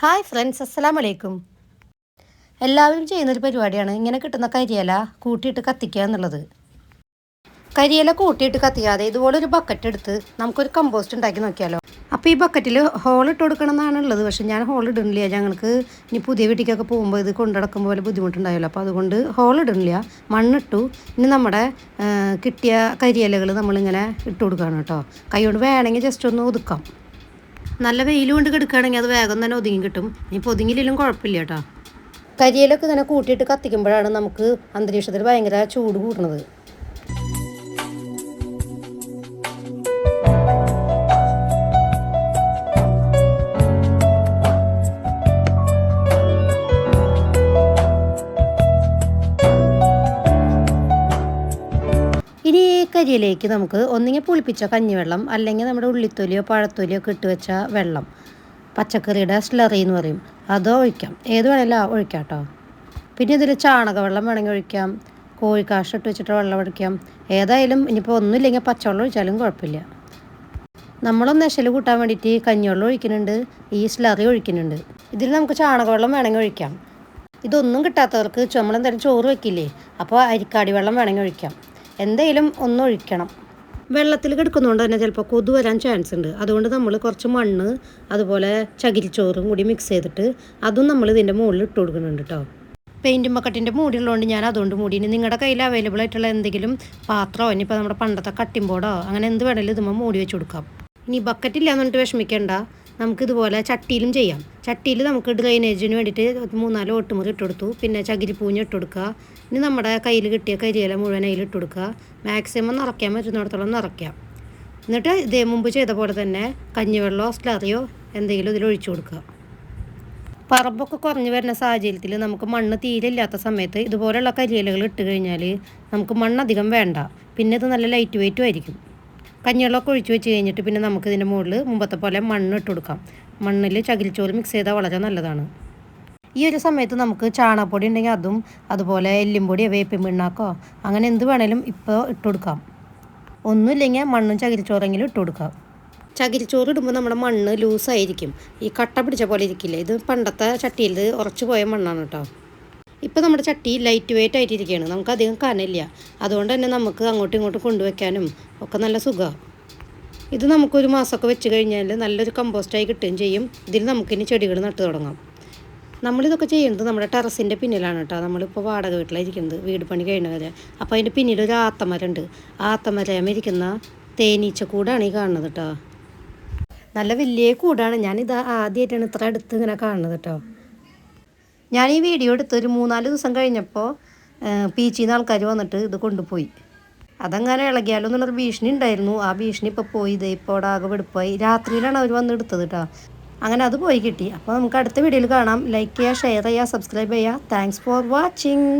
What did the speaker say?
Hi friends അസ്സലാം വലൈക്കും എല്ലാവരും ചെയ്യുന്നൊരു പരിപാടിയാണ്. ഇങ്ങനെ കിട്ടുന്ന കരിയില കൂട്ടിയിട്ട് കത്തിക്കുക എന്നുള്ളത്. കരിയില കൂട്ടിയിട്ട് കത്തിക്കാതെ ഇതുപോലെ ഒരു ബക്കറ്റ് എടുത്ത് നമുക്കൊരു കമ്പോസ്റ്റ് ഉണ്ടാക്കി നോക്കിയാലോ. അപ്പോൾ ഈ ബക്കറ്റിൽ ഹോൾ ഇട്ട് കൊടുക്കണം എന്നാണ് ഉള്ളത്. പക്ഷേ ഞാൻ ഹോൾ ഇടുന്നില്ല. ഞങ്ങൾക്ക് ഇനി പുതിയ വീട്ടിലേക്കൊക്കെ പോകുമ്പോൾ ഇത് കൊണ്ടുനടക്കുമ്പോൾ പോലെ ബുദ്ധിമുട്ടുണ്ടായല്ലോ. അപ്പോൾ അതുകൊണ്ട് ഹോൾ ഇടുന്നില്ല. മണ്ണിട്ടു. ഇനി നമ്മുടെ കിട്ടിയ കരിയിലകൾ നമ്മളിങ്ങനെ ഇട്ട് കൊടുക്കുകയാണ് കേട്ടോ. കൈ കൊണ്ട് വേണമെങ്കിൽ ജസ്റ്റ് ഒന്ന് ഒതുക്കാം. നല്ല വെയിൽ കൊണ്ട് കിടക്കുകയാണെങ്കിൽ അത് വേഗം തന്നെ ഒതുങ്ങി കിട്ടും. ഇനി ഒതുങ്ങിയില്ലെങ്കിലും കുഴപ്പമില്ല കേട്ടോ. കരിയിലൊക്കെ ഇങ്ങനെ കൂട്ടിയിട്ട് കത്തിക്കുമ്പോഴാണ് നമുക്ക് അന്തരീക്ഷത്തിൽ ഭയങ്കര ചൂട് കൂടുന്നത്. കരിയിലേക്ക് നമുക്ക് ഒന്നുകിൽ പുളിപ്പിച്ച കഞ്ഞിവെള്ളം അല്ലെങ്കിൽ നമ്മുടെ ഉള്ളിത്തൊലിയോ പഴത്തൊലിയോ ഒക്കെ ഇട്ട് വെച്ച വെള്ളം പച്ചക്കറിയുടെ സ്ലറി എന്ന് പറയും. അതോ ഒഴിക്കാം. ഏത് വേണമെങ്കിലും ഒഴിക്കാം കേട്ടോ പിന്നെ ഇതിൽ ചാണകവെള്ളം വേണമെങ്കിൽ ഒഴിക്കാം. കോഴിക്കാഷ് ഇട്ട് വെച്ചിട്ട് വെള്ളം ഒഴിക്കാം. ഏതായാലും ഇനിയിപ്പോൾ ഒന്നുമില്ലെങ്കിൽ പച്ചവെള്ളം ഒഴിച്ചാലും കുഴപ്പമില്ല. നമ്മളൊന്ന് എശൽ കൂട്ടാൻ വേണ്ടിയിട്ട് കഞ്ഞിവെള്ളം ഒഴിക്കുന്നുണ്ട് ഈ സ്ലറി ഒഴിക്കുന്നുണ്ട്. ഇതിൽ നമുക്ക് ചാണകവെള്ളം വേണമെങ്കിൽ ഒഴിക്കാം. ഇതൊന്നും കിട്ടാത്തവർക്ക് നമ്മളെന്തായാലും ചോറ് വെക്കില്ലേ? അപ്പോൾ അരിക്കാടി വെള്ളം വേണമെങ്കിൽ ഒഴിക്കാം. എന്തായാലും ഒന്നൊഴിക്കണം. വെള്ളത്തിൽ കിടക്കുന്നതുകൊണ്ട് തന്നെ ചിലപ്പോൾ കൊതു വരാൻ ചാൻസ് ഉണ്ട്. അതുകൊണ്ട് നമ്മൾ കുറച്ച് മണ്ണ് അതുപോലെ ചകിരിച്ചോറും കൂടി മിക്സ് ചെയ്തിട്ട് അതും നമ്മൾ ഇതിന്റെ മുകളിൽ ഇട്ട് കൊടുക്കുന്നുണ്ട് കേട്ടോ പെയിന്റും ബക്കറ്റിന്റെ മൂടിയുള്ളതുകൊണ്ട് ഞാൻ അതുകൊണ്ട് മൂടി. ഇനി നിങ്ങളുടെ കയ്യിൽ അവൈലബിൾ ആയിട്ടുള്ള എന്തെങ്കിലും പാത്രമോ ഇനിയിപ്പോൾ നമ്മുടെ പണ്ടത്തെ കട്ടിൻ ബോർഡോ അങ്ങനെ എന്ത് വേണമെങ്കിലും ഇതുമ്പോൾ മൂടി വെച്ച് കൊടുക്കാം. ഇനി ബക്കറ്റ് ഇല്ല എന്നിട്ട് വിഷമിക്കേണ്ട. നമുക്കിതുപോലെ ചട്ടിയിലും ചെയ്യാം. ചട്ടിയിൽ നമുക്ക് ഡ്രെയിനേജിന് വേണ്ടിയിട്ട് മൂന്നാൽ ഓട്ടുമുറി ഇട്ട് കൊടുത്തു പിന്നെ ചകിരിപ്പൂഞ്ഞ് ഇട്ട് കൊടുക്കുക ഇനി നമ്മുടെ കയ്യിൽ കിട്ടിയ കരിയില മുഴുവൻ അതിൽ ഇട്ട് കൊടുക്കുക മാക്സിമം നിറയ്ക്കാൻ പറ്റുന്നിടത്തോളം നിറയ്ക്കാം. എന്നിട്ട് ഇതേ മുമ്പ് ചെയ്ത പോലെ തന്നെ കഞ്ഞിവെള്ളമോ സ്ലറിയോ എന്തെങ്കിലും ഇതിൽ ഒഴിച്ചു കൊടുക്കുക. പറമ്പൊക്കെ കുറഞ്ഞു വരുന്ന സാഹചര്യത്തിൽ നമുക്ക് മണ്ണ് തീരെ ഇല്ലാത്ത സമയത്ത് ഇതുപോലെയുള്ള കരിയിലകൾ ഇട്ട് കഴിഞ്ഞാൽ നമുക്ക് മണ്ണ് അധികം വേണ്ട. പിന്നെ ഇത് നല്ല ലൈറ്റ് വെയിറ്റും ആയിരിക്കും. കഞ്ഞിവെള്ളമൊക്കെ ഒഴിച്ച് വെച്ച് കഴിഞ്ഞിട്ട് പിന്നെ നമുക്ക് ഇതിന്റെ മുകളിൽ മുമ്പത്തെ പോലെ മണ്ണ് ഇട്ട് കൊടുക്കാം. മണ്ണിൽ ചകിരിച്ചോറ് മിക്സ് ചെയ്താൽ വളരെ നല്ലതാണ്. ഈ ഒരു സമയത്ത് നമുക്ക് ചാണകപ്പൊടി ഉണ്ടെങ്കിൽ അതും അതുപോലെ എല്ലുംപൊടിയോ വേപ്പിൻ പിണ്ണാക്കോ അങ്ങനെ എന്ത് വേണേലും ഇപ്പോൾ ഇട്ട് കൊടുക്കാം. ഒന്നുമില്ലെങ്കിൽ മണ്ണും ചകിരിച്ചോറെങ്കിലും ഇട്ട് കൊടുക്കാം. ചകിരിച്ചോറ് ഇടുമ്പോൾ നമ്മുടെ മണ്ണ് ലൂസായിരിക്കും ഈ കട്ട പിടിച്ച പോലെ ഇരിക്കില്ല? ഇത് പണ്ടത്തെ ചട്ടിയിൽ ഉറച്ചു പോയ മണ്ണാണ് കേട്ടോ. ഇപ്പോൾ നമ്മുടെ ചട്ടി ലൈറ്റ് വെയിറ്റ് ആയിട്ടിരിക്കുകയാണ് നമുക്ക് അധികം കനയില്ല അതുകൊണ്ട് തന്നെ നമുക്ക് അങ്ങോട്ടും ഇങ്ങോട്ടും കൊണ്ടുവയ്ക്കാനും ഒക്കെ നല്ല സുഖമാണ് ഇത് നമുക്കൊരു മാസമൊക്കെ വെച്ച് കഴിഞ്ഞാൽ നല്ലൊരു കമ്പോസ്റ്റായി കിട്ടുകയും ചെയ്യും. ഇതിൽ നമുക്കിനി ചെടികൾ നട്ടു തുടങ്ങാം. നമ്മളിതൊക്കെ ചെയ്യുന്നത് നമ്മുടെ ടെറസിന്റെ പിന്നിലാണ് കേട്ടോ നമ്മളിപ്പോൾ വാടക വീട്ടിലായിരിക്കുന്നത് വീട് പണി കഴിഞ്ഞവരെ അപ്പോൾ അതിന്റെ പിന്നിലൊരു ആത്തമരമുണ്ട് ആ ആത്തമരം ഇരിക്കുന്ന തേനീച്ച കൂടാണ് ഈ കാണുന്നത് കേട്ടോ നല്ല വലിയ കൂടാണ്. ഞാനിത് ആദ്യമായിട്ടാണ് ഇത്ര അടുത്ത് ഇങ്ങനെ കാണുന്നത് കേട്ടോ ഞാൻ ഈ വീഡിയോ എടുത്ത് ഒരു മൂന്നാൽ ദിവസം കഴിഞ്ഞപ്പോൾ പീച്ചിൽ നിന്ന് ആൾക്കാർ വന്നിട്ട് ഇത് കൊണ്ടുപോയി. അതങ്ങനെ ഇളകിയാലോ എന്നുള്ളൊരു ഭീഷണി ഉണ്ടായിരുന്നു. ആ ഭീഷണി ഇപ്പോൾ പോയി ഇതേ ഇപ്പോൾ ആകെ വെടുപ്പായി. രാത്രിയിലാണ് അവർ വന്ന് എടുത്തത് കേട്ടോ അങ്ങനെ അത് പോയി കിട്ടി. അപ്പോൾ നമുക്ക് അടുത്ത വീഡിയോയിൽ കാണാം. ലൈക്ക് ചെയ്യുക ഷെയർ ചെയ്യുക സബ്സ്ക്രൈബ് ചെയ്യുക താങ്ക്സ് ഫോർ വാച്ചിങ്